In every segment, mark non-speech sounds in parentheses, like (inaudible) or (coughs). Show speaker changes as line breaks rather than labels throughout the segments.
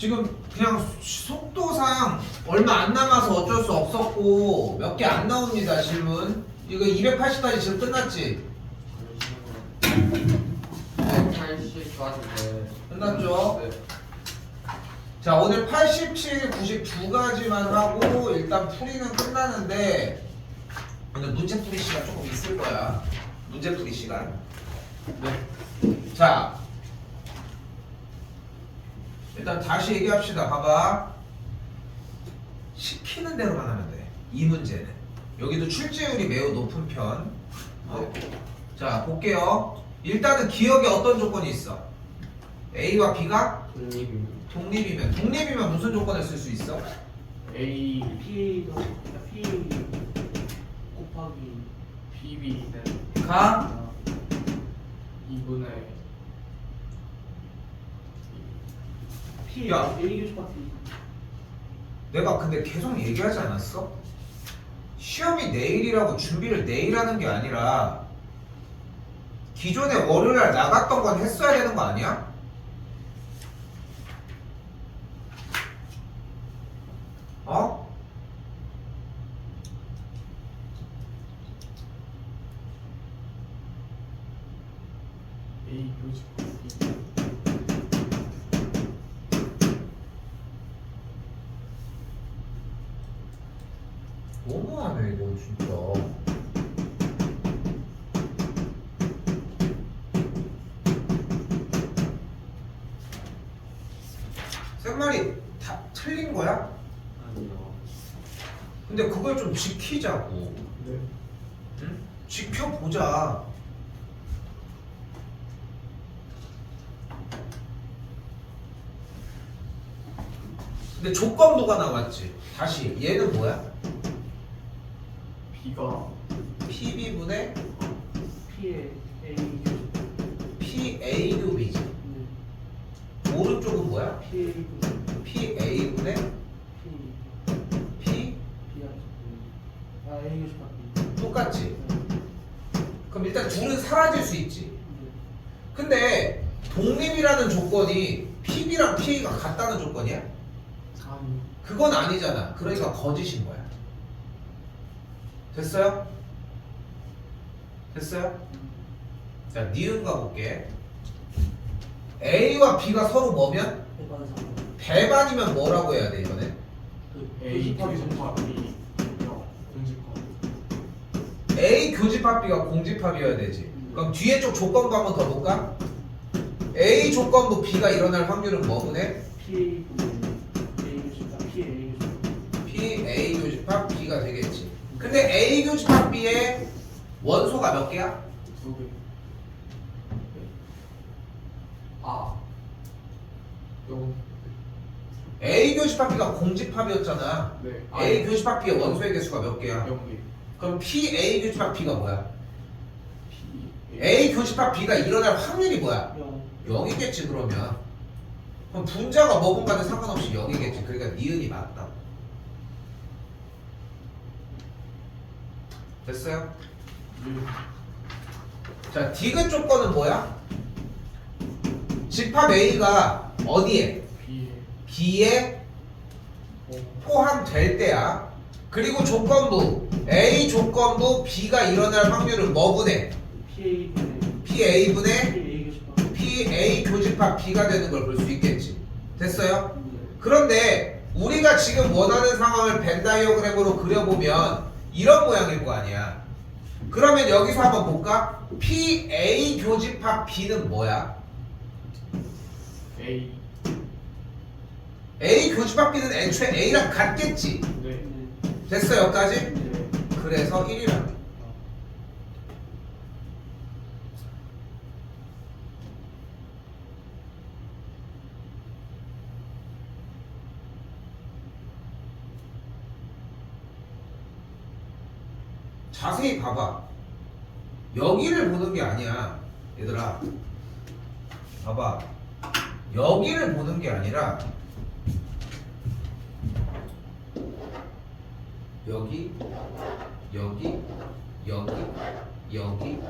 지금 그냥 속도상 얼마 안 남아서 어쩔 수 없었고 몇 개 안 나옵니다 질문 이거 280까지 지금 끝났지?
180 좋아지네.
끝났죠?
네.
자 오늘 87, 90 두 가지만 하고 일단 풀이는 끝나는데 오늘 문제 풀이 시간 조금 있을 거야 문제 풀이 시간
네.
자 일단 다시 얘기합시다. 봐봐. 시키는 대로만 하면 돼 이 문제는. 여기도 출제율이 매우 높은 편. 어? 자 볼게요. 일단은 기억에 어떤 조건이 있어? A와 B가?
독립입니다.
독립이면. 독립이면 무슨 조건을 쓸 수 있어?
A
P도 P 곱하기
PB는
가?
2분의
P
야.
A 교수 파티
내가 근데 계속 얘기하지 않았어? 시험이 내일이라고 준비를 내일 하는 게 아니라 기존에 월요일날 나갔던 건 했어야 되는 거 아니야? 어?
A 교집
너무하네 이거 진짜 쌤말이 다 틀린 거야?
아니요.
근데 그걸 좀 지키자고
네.
응? 지켜보자 근데 조건부가 나왔지 다시 얘는 뭐야?
B가
PB분의
P의 A
PA교비지
네.
오른쪽은 뭐야?
P A 교수
PA분의
P
P
B 아 A 교수 파티
똑같지?
네.
그럼 일단 둘은 사라질 수 있지
네.
근데 독립이라는 조건이 PB랑 PA가 같다는 조건이야? 그건 아니잖아. 그러니까 거짓인 거야. 됐어요? 됐어요? 자, 니은 가볼게. A와 B가 서로 뭐면?
대반 상관
배반이면 뭐라고 해야 돼, 이번에?
그
A 교집합 B 공집합
A 교집합 B가 공집합이어야 되지. 그럼 뒤에 쪽 조건부 한번 더 볼까? A 조건부 B가 일어날 확률은 뭐분의?
P
근데 A 교집합 B의 원소가 몇 개야?
두 개 아 영.
A 교집합 B가 공집합이었잖아.
네.
A 교집합 B의 원소의 개수가 몇 개야?
영 개
그럼 P A 교집합 B가 뭐야?
P
A 교집합 B가 일어날 확률이 뭐야?
영
0이겠지 그러면. 그럼 분자가 뭐건 간에 상관없이 0이겠지. 그러니까 니은이 맞다. 됐어요? 자, 디귿 조건은 뭐야? 집합 A가 어디에?
B에
포함될 때야. 그리고 조건부 A 조건부 B가 일어날 확률은 뭐분의
P A 분의
PA분의 PA 교집합 B가 되는 걸 볼 수 있겠지. 됐어요?
네.
그런데 우리가 지금 원하는 상황을 벤 다이어그램으로 그려보면 이런 모양일 거 아니야. 그러면 여기서 한번 볼까? PA 교집합 B는 뭐야?
A
A 교집합 B는 애초에 A랑 같겠지.
네.
네.
됐어 여기까지?
네.
그래서 1이라고. 자세히 봐봐. 여기를 보는 게 아니야. 얘들아. 봐봐. 여기를 보는 게 아니라 여기, 여기, 여기, 여기,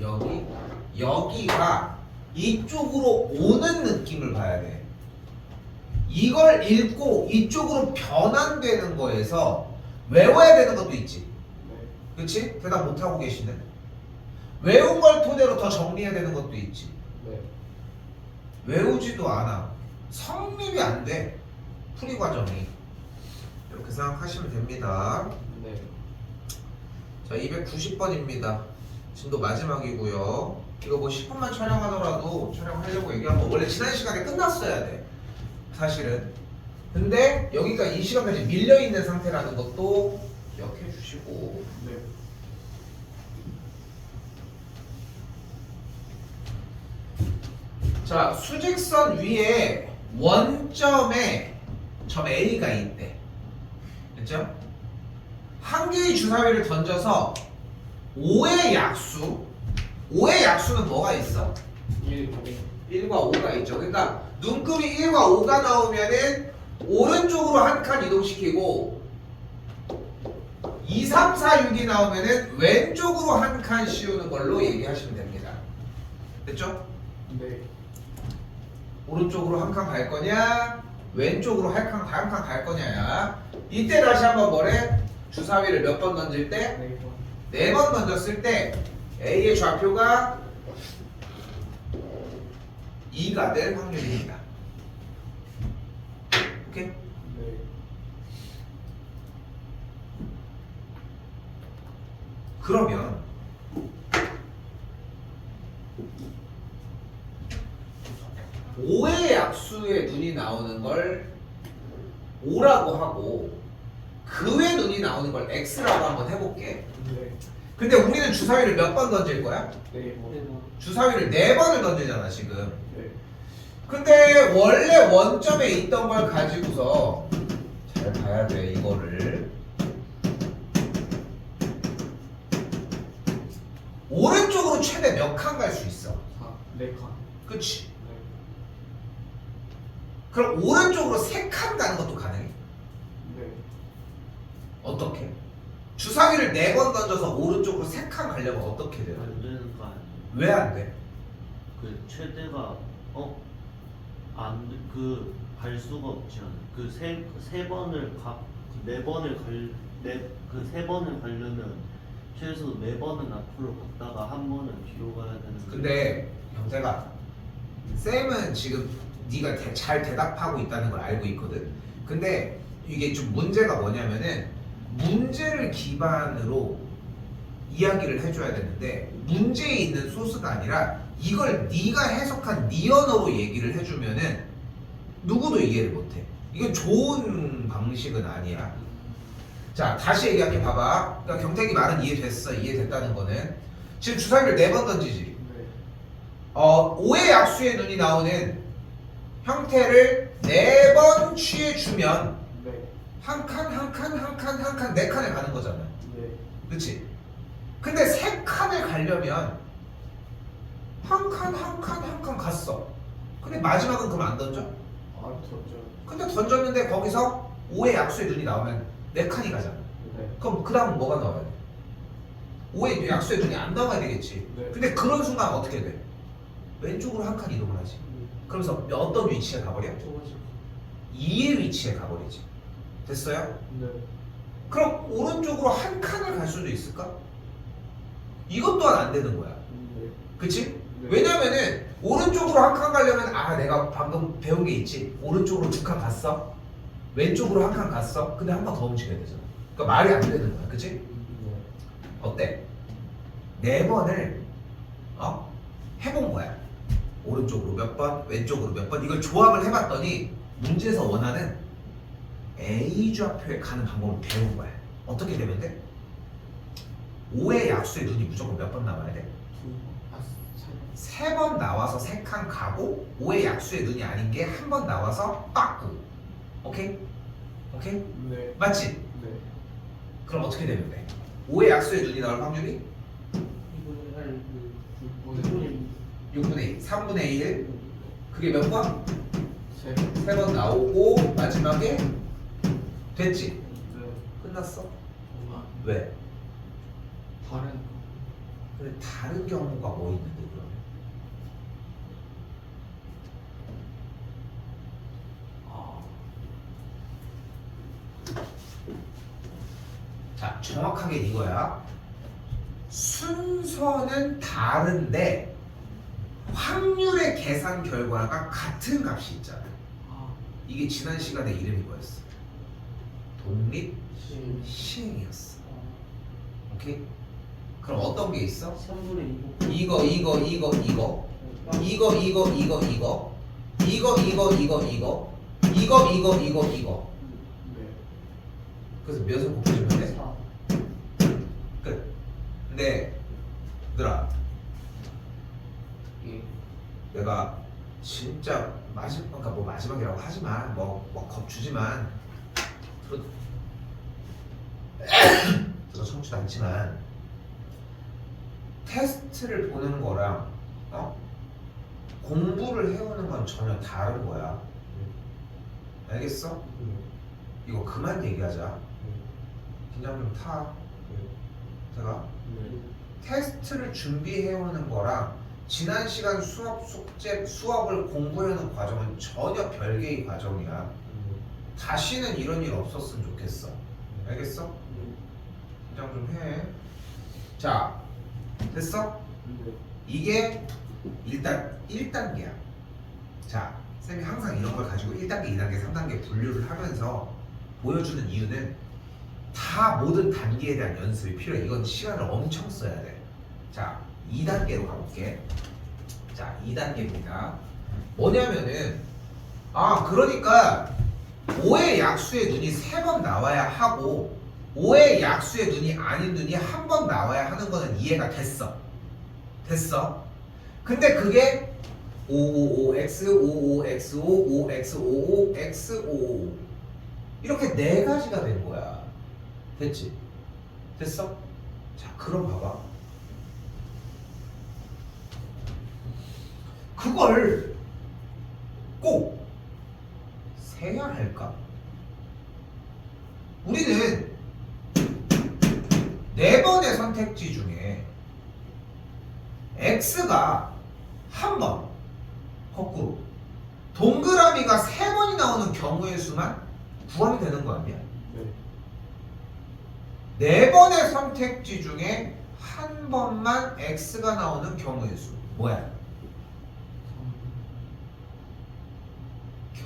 여기, 여기가 이쪽으로 오는 느낌을 봐야 돼. 이걸 읽고 이쪽으로 변환되는 거에서 외워야 되는 것도 있지.
네.
그렇지? 대답 못 하고 계시네. 외운 걸 토대로 더 정리해야 되는 것도 있지.
네.
외우지도 않아. 성립이 안 돼. 풀이 과정이. 이렇게 생각하시면 됩니다.
네.
자, 290번입니다. 지금도 마지막이고요. 이거 뭐 10분만 촬영하더라도 촬영하려고 얘기한 거 원래 지난 시간에 끝났어야 돼. 사실은. 근데 여기가 이 시간까지 밀려 있는 상태라는 것도 기억해 주시고.
네.
자, 수직선 위에 원점에 점 A가 있대. 됐죠? 한 개의 주사위를 던져서 5의 약수, 5의 약수는 뭐가 있어?
1.
1과 5가 있죠. 그러니까 눈금이 1과 5가 나오면은 오른쪽으로 한 칸 이동시키고 2, 3, 4, 6이 나오면은 왼쪽으로 한 칸 씌우는 걸로 얘기하시면 됩니다. 됐죠?
네.
오른쪽으로 한 칸 갈 거냐 왼쪽으로 한 칸 한 칸 갈 거냐야 이때 다시 한번 뭐래 주사위를 몇 번 던질 때
네. 번.
네번 던졌을 때 A의 좌표가 2가 될 확률입니다 오케이
네.
그러면 오의 약수의 눈이 나오는 걸 5라고 하고 그 외 눈이 나오는 걸 X라고 한번 해볼게.
네.
근데 우리는 주사위를 몇 번 던질 거야?
네. 번.
그래서
주사위를 네 번을 던지잖아 지금.
네.
근데 원래 원점에 있던 걸 가지고서 잘 봐야 돼 이거를 오른쪽으로 최대 몇 칸 갈 수 있어
4. 네 칸.
그치?
네.
그럼 오른쪽으로 세 칸 가는 것도 가능해
네.
어떻게? 주사위를 네 번 던져서 오른쪽으로 세 칸 가려면 어떻게 돼요?
안 되는 거 아니에요?
왜 안 돼?
그 최대가 어? 어안 그 갈 수가 없지 않아요? 그세 세 번을 가네 번을 갈네그 세 번을 가려면 최소 네 번은 앞으로 갔다가 한 번은 뒤로 가야 되는
근데 형태가 쌤은 지금 네가 대- 잘 대답하고 있다는 걸 알고 있거든. 근데 이게 좀 문제가 뭐냐면은 문제를 기반으로 이야기를 해줘야 되는데 문제에 있는 소스가 아니라 이걸 네가 해석한 네 언어로 얘기를 해주면은 누구도 이해를 못해. 이건 좋은 방식은 아니야. 자 다시 얘기할게 봐봐. 그러니까 경택이 말은 이해됐어. 이해됐다는 거는 지금 주사위를 네 번 던지지.
네.
어, 5의 약수의 눈이 나오는 형태를 네 번 취해주면
네.
한 칸, 한 칸, 한 칸, 한 칸, 네 칸을 가는 거잖아.
네.
그치? 근데 세 칸을 가려면 한 칸, 한 칸, 한 칸 갔어. 근데 마지막은 그럼 안 던져?
아, 던져.
근데 던졌는데 거기서 5의 약수의 눈이 나오면 네 칸이 가잖아.
네.
그럼 그 다음은 뭐가 나와야 돼? 5의 약수의 눈이 안 나와야 되겠지.
네.
근데 그런 순간 어떻게 돼? 왼쪽으로 한 칸 이동을 하지. 그러면서 어떤 위치에 가버려?
두 번째
2의 위치에 가버리지. 됐어요?
네.
그럼 오른쪽으로 한 칸을 갈 수도 있을까? 이것 또한 안 되는 거야.
네.
그치?
네.
왜냐면은 오른쪽으로 한 칸 가려면 아 내가 방금 배운 게 있지. 오른쪽으로 두 칸 갔어. 왼쪽으로 한 칸 갔어. 근데 한 번 더 움직여야 되잖아. 그러니까 말이 안 되는 거야. 그치?
네.
어때? 네 번을 어? 해본 거야. 오른쪽으로 몇 번, 왼쪽으로 몇 번. 이걸 조합을 해봤더니 문제에서 원하는 A 좌표에 가는 방법을 배운 거야. 어떻게 되면 돼? 5의 약수의 눈이 무조건 몇 번 나와야 돼?
세.
세번 나와서 세 칸 가고 5의 약수의 눈이 아닌 게 한 번 나와서 빠꾸. 오케이? 오케이?
네.
맞지?
네.
그럼 어떻게 되면 돼? 5의 약수의 눈이 나올 확률이
이분의 아니 그
분의
6분의
6분의 2, 3분의 1. 그게 몇 번?
세.
세번 나오고 마지막에 됐지?
네.
끝났어?
뭔가
왜?
다른
그래 다른 경우가 뭐 있는데 그러면?
아.
자 정확하게 이거야. 순서는 다른데 확률의 계산 결과가 같은 값이 있잖아.
아.
이게 지난 시간에 이름이 뭐였어? 독립
시.
시행이었어.
어,
오케이? 그럼 어떤 게 있어?
3분의 2
이거 이거 이거 이거 이거 이거 이거 이거 이거 이거 이거 이거 이거 이거 이거 이거
네.
그래서 몇을 곱해주면 돼?
4
끝. 근데 얘들아
예
내가 진짜 마지막 그러니까 뭐 마지막이라고 하지만 뭐뭐 겁주지만 들어 들어 청취도 않지만 테스트를 보는 거랑 어 공부를 해오는 건 전혀 다른 거야. 알겠어? 이거 그만 얘기하자. 긴장 좀 타. 제가
네.
테스트를 준비해오는 거랑 지난 시간 수업 숙제 수업을 공부해오는 과정은 전혀 별개의 과정이야. 다시는 이런 일 없었으면 좋겠어. 알겠어? 긴장 좀 해. 자, 됐어?
네.
이게 일단 1단계야. 자, 쌤이 항상 이런 걸 가지고 1단계, 2단계, 3단계 분류를 하면서 보여주는 이유는 다 모든 단계에 대한 연습이 필요해. 이건 시간을 엄청 써야 돼. 자, 2단계로 가볼게. 자, 2단계입니다. 뭐냐면은, 아, 그러니까 5의 약수의 눈이 3번 나와야 하고 5의 약수의 눈이 아닌 눈이 한 번 나와야 하는 거는 이해가 됐어. 됐어. 근데 그게 555x, 55x5, 5x55, x55 이렇게 네 가지가 된 거야. 됐지? 됐어? 자, 그럼 봐봐. 그걸 꼭 세야 할까? 우리는 네 번의 선택지 중에 x가 한 번, 거꾸로 동그라미가 세 번이 나오는 경우의 수만 구하면 되는 거 아니야?
네.
네 번의 선택지 중에 한 번만 x가 나오는 경우의 수 뭐야?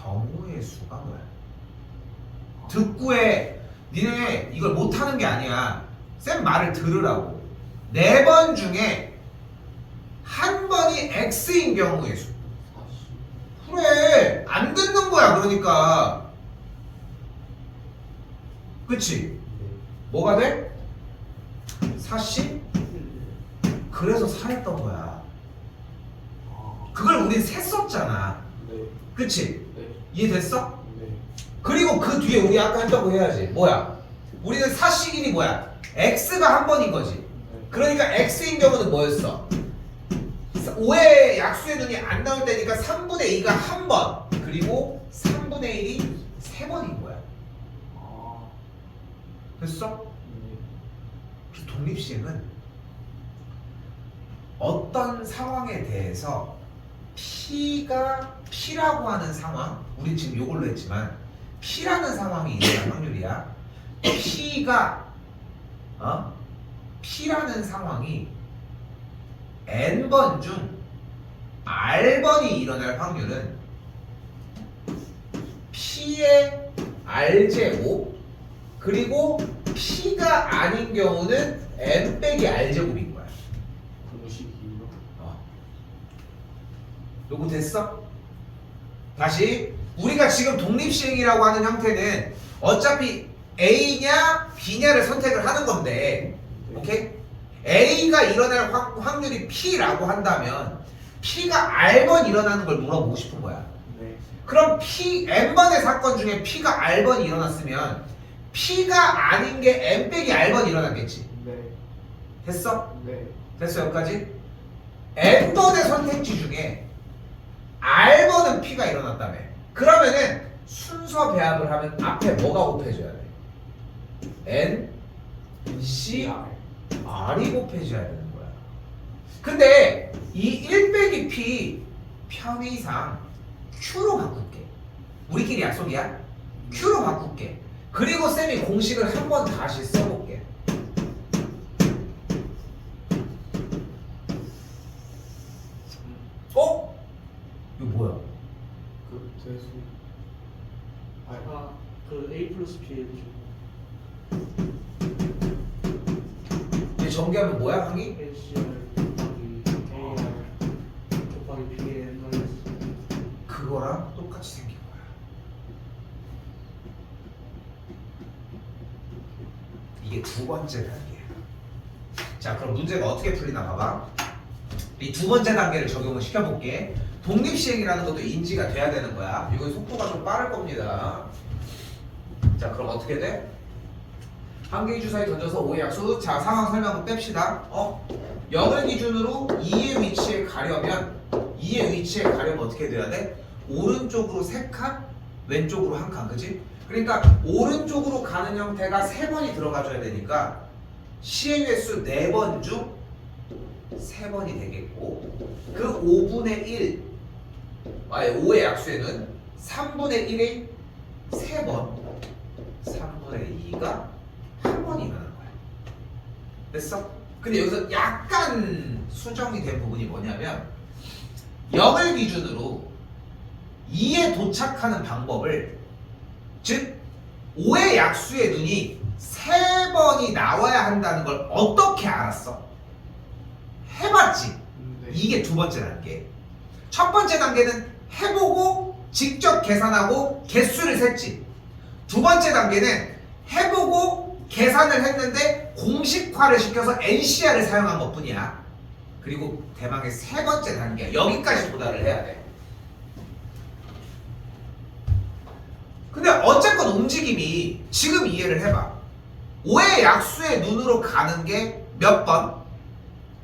경우의 수가 뭐야? 듣구에 니네 이걸 못하는 게 아니야. 쌤 말을 들으라고. 네 번 중에 한 번이 x인 경우의 수.
40.
그래 안 듣는 거야 그러니까. 그치? 뭐가 돼? 40? 그래서 살했던 거야.
아,
그걸 우린 셌었잖아.
네.
그치?
네.
이해됐어?
네.
그리고 그 뒤에 우리 아까 했다고 해야지. 뭐야? 우리는 4시길이 뭐야? x가 한 번인 거지.
네.
그러니까 x인 경우는 뭐였어? 5의 약수의 눈이 안 나올 때니까 3분의 2가 한 번. 그리고 3분의 1이 세 번인 거야.
아,
됐어?
네.
독립시행은 어떤 상황에 대해서 P가 P라고 하는 상황, 우리 지금 요걸로 했지만 P라는 상황이 일어날 (coughs) 확률이야. P가 어? P라는 상황이 N번 중 R번이 일어날 확률은 P의 R제곱 그리고 P가 아닌 경우는 N 빼기.
공식이요.
어. 요거 됐어? 다시 우리가 지금 독립시행이라고 하는 형태는 어차피 A냐 B냐를 선택을 하는 건데
네.
오케이? A가 일어날 확, 확률이 P라고 한다면 P가 R번 일어나는 걸 물어보고 싶은 거야
네.
그럼 P, N번의 사건 중에 P가 R번이 일어났으면 P가 아닌 게 N 빼기 R번이 일어났겠지
네.
됐어?
네.
됐어 여기까지? N번의 선택지 중에 R번은 P가 일어났다며 그러면은 순서 배합을 하면 앞에 뭐가 곱해져야 돼? N, C,
R.
R이 곱해져야 되는 거야 근데 이1 빼기 P 편의상 Q로 바꿀게 우리끼리 약속이야? Q로 바꿀게 그리고 쌤이 공식을 한 번 다시 써볼게. 어? 이거 뭐야?
그 대수. 아,
아, 그 A 플러스 B에
이제 전개하면 뭐야, 항이?
NCR 곱하기 AR 곱하기 BN 마이너스
그거랑 똑같이 생긴 거야. 이게 두 번째 단계야. 자, 그럼 문제가 어떻게 풀리나 봐봐. 이 두 번째 단계를 적용을 시켜볼게. 독립시행이라는 것도 인지가 돼야 되는 거야. 이거 속도가 좀 빠를 겁니다. 자, 그럼 어떻게 돼? 한 개의 주사위 던져서 5의 약수. 자, 상황 설명은 뺍시다. 어? 0을 기준으로 2의 위치에 가려면 2의 위치에 가려면 어떻게 돼야 돼? 오른쪽으로 3칸, 왼쪽으로 한 칸, 그지? 그러니까 오른쪽으로 가는 형태가 3번이 들어가줘야 되니까 시행 횟수 4번 중 3번이 되겠고 그 5분의 1, 아예 5의 약수에는 3분의 1의 3번, 3분의 2가 한 번이 일어난 거야. 됐어? 근데 여기서 약간 수정이 된 부분이 뭐냐면 0을 기준으로 2에 도착하는 방법을 즉 5의 약수의 눈이 3번이 나와야 한다는 걸 어떻게 알았어? 해봤지.
네.
이게 두 번째 단계. 첫 번째 단계는 해보고 직접 계산하고 개수를 셌지. 두 번째 단계는 해보고 계산을 했는데 공식화를 시켜서 NCR을 사용한 것 뿐이야. 그리고 대망의 세 번째 단계야. 여기까지 도달을 해야 돼. 근데 어쨌건 움직임이 지금 이해를 해봐. 5의 약수의 눈으로 가는 게 몇 번?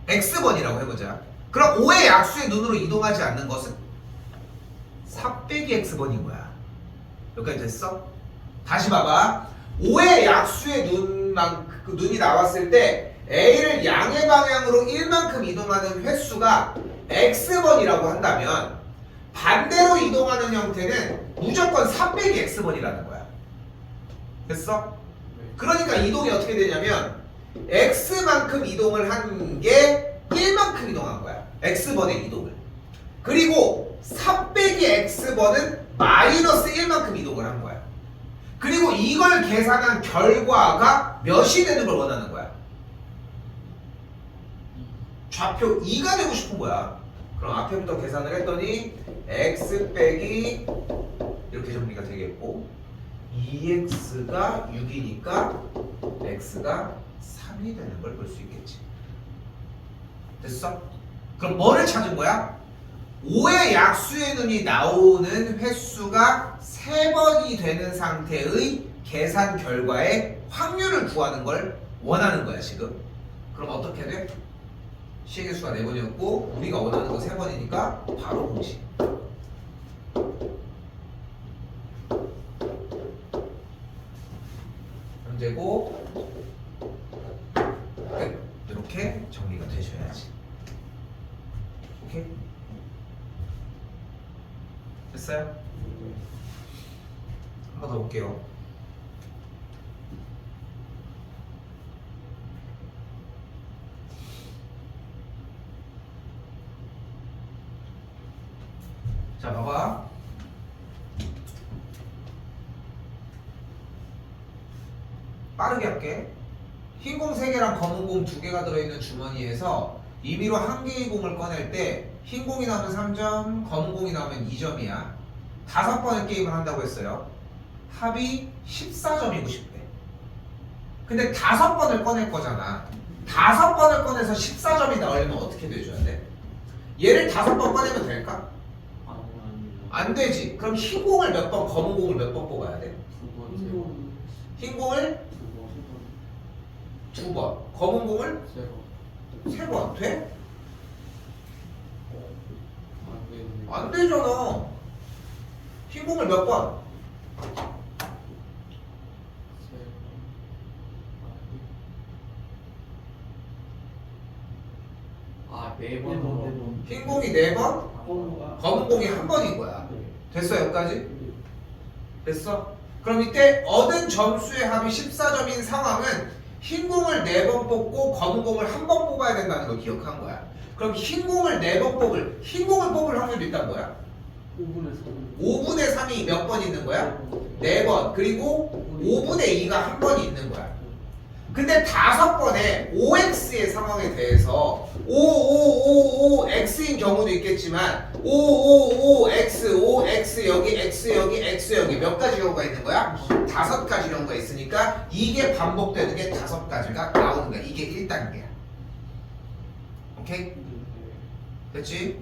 X번이라고 해보자. 그럼 5의 약수의 눈으로 이동하지 않는 것은 4 빼기 X번인 거야. 여기까지 됐어? 다시 봐봐. 5의 약수의 눈만, 그 눈이 나왔을 때 A를 양의 방향으로 1만큼 이동하는 횟수가 X번이라고 한다면 반대로 이동하는 형태는 무조건 4 빼기 X번이라는 거야. 됐어?
네.
그러니까 이동이 어떻게 되냐면 x만큼 이동을 한 게 1만큼 이동한 거야. X번의 이동을. 그리고 4 빼기 x번은 마이너스 1만큼 이동을 한 거야. 그리고 이걸 계산한 결과가 몇이 되는 걸 원하는 거야. 좌표 2가 되고 싶은 거야. 그럼 앞에부터 계산을 했더니 x 빼기 이렇게 정리가 되겠고 2x가 6이니까 x가 3이 되는 걸 볼 수 있겠지. 됐어? 그럼 뭐를 찾은 거야? 5의 약수의 눈이 나오는 횟수가 3번이 되는 상태의 계산 결과의 확률을 구하는 걸 원하는 거야, 지금. 그럼 어떻게 돼? 시의 개수가 4번이었고 우리가 원하는 거 3번이니까 바로 공식. 현재고 끝. 이렇게 정리가 되셔야지. 오케이? 됐어요? 한번더 볼게요. 자, 봐봐. 빠르게 할게. 흰 공 3개랑 검은 공 2개가 들어있는 주머니에서 임의로 한 개의 공을 꺼낼 때 흰 공이 나오면 3점, 검은 공이 나오면 2점이야. 다섯 번의 게임을 한다고 했어요. 합이 14점이고 싶대. 근데 다섯 번을 꺼낼 거잖아. 다섯 번을 꺼내서 14점이 나오려면 어떻게 돼줘야 돼? 얘를 다섯 번 꺼내면 될까? 안 되지. 그럼 흰 공을 몇 번, 검은 공을 몇 번 뽑아야 돼? 흰 공을
두 번,
검은 공을
세 번.
세 번. 돼? 안 되잖아. 흰 공을 몇 번?
세 번. 아,
네네
번.
번, 네 번.
흰 공이 네 번,
어, 아,
검은 공이 한 번인 거야.
네.
됐어 여기까지? 됐어? 그럼 이때 얻은 점수의 합이 14점인 상황은 흰 공을 4번 뽑고 검은 공을 한 번 뽑아야 된다는 걸 기억한 거야. 그럼 흰 공을 4번 뽑을, 흰 공을 뽑을 확률도 있단 거야.
5분의 3.
5분의 3이 몇 번 있는 거야? 4번. 그리고 5분의 2가 한번 있는 거야. 근데 다섯 번의 OX의 상황에 대해서 5555X인 경우도 있겠지만 5555X, OX 여기, X 여기, X 여기 몇 가지 경우가 있는 거야? 다섯 가지 경우가 있으니까 이게 반복되는 게 다섯 가지가 나오는 거야. 이게 1단계야. 오케이? 됐지?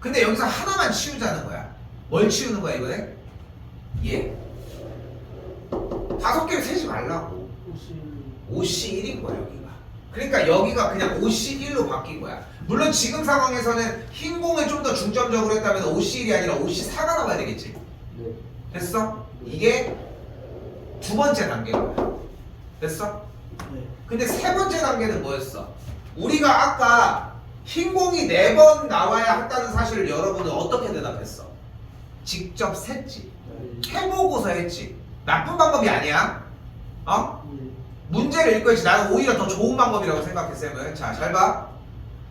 근데 여기서 하나만 치우자는 거야. 뭘 치우는 거야 이번에? 얘. 다섯 개를 세지 말라고. 5C1인 거야 여기가. 그러니까 여기가 그냥 5C1로 바뀐 거야. 물론 지금 상황에서는 흰 공을 좀 더 중점적으로 했다면 5C1이 아니라 5C4가 나와야 되겠지.
네.
됐어? 이게 두 번째 단계인 거야. 됐어?
네.
근데 세 번째 단계는 뭐였어? 우리가 아까 흰 공이 네 번 나와야 한다는 사실을 여러분은 어떻게 대답했어? 직접 셌지. 해보고서 했지. 나쁜 방법이 아니야. 어? 문제를 읽고 있지. 나는 오히려 더 좋은 방법이라고 생각해, 쌤은. 자, 잘 봐.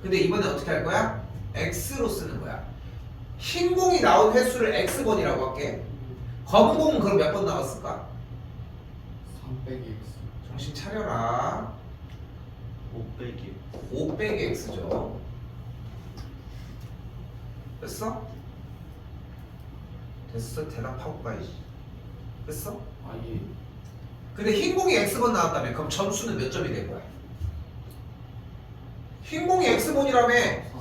근데 이번에 어떻게 할 거야? X로 쓰는 거야. 흰 공이 나온 횟수를 X번이라고 할게. 검은 공은 그럼 몇 번 나왔을까?
3 빼기 X.
정신 차려라.
500이
5 빼기 X죠. 됐어? 됐어? 대답하고 가야지. 됐어?
아 예.
근데 흰 공이 X번 나왔다며 그럼 점수는 몇 점이 된 거야? 흰 공이 X번이라며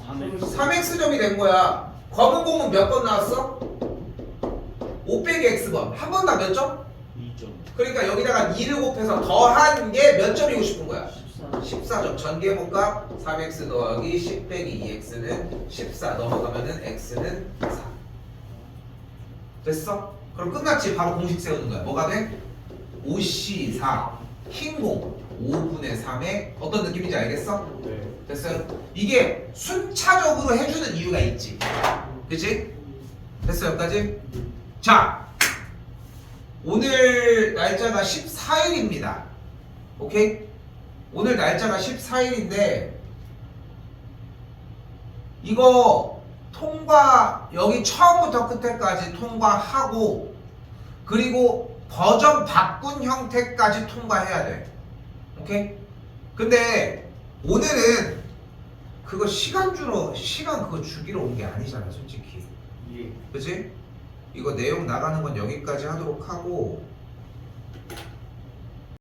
3x
3X점이 된 거야. 검은 공은 몇 번 나왔어? 5 빼기 X번. 한번다몇 점?
2점
그러니까 여기다가 2를 곱해서 더한 게 몇 점이고 싶은 거야?
14.
14점. 전개해볼까? 3X 더하기 10 빼기 2X는 14 넘어가면은 X는 4. 됐어? 그럼 끝났지? 바로 공식 세우는 거야. 뭐가 돼? 5C4 흰공 5분의 3의 어떤 느낌인지 알겠어?
네.
됐어요? 이게 순차적으로 해주는 이유가 있지. 그치? 됐어 여기까지? 자 오늘 날짜가 14일입니다 오케이? 오늘 날짜가 14일인데 이거 통과 여기 처음부터 끝에까지 통과하고 그리고 버전 바꾼 형태까지 통과해야 돼 오케이? 근데 오늘은 그거 시간주로 시간 그거 주기로 온 게 아니잖아 솔직히
예.
그치? 이거 내용 나가는 건 여기까지 하도록 하고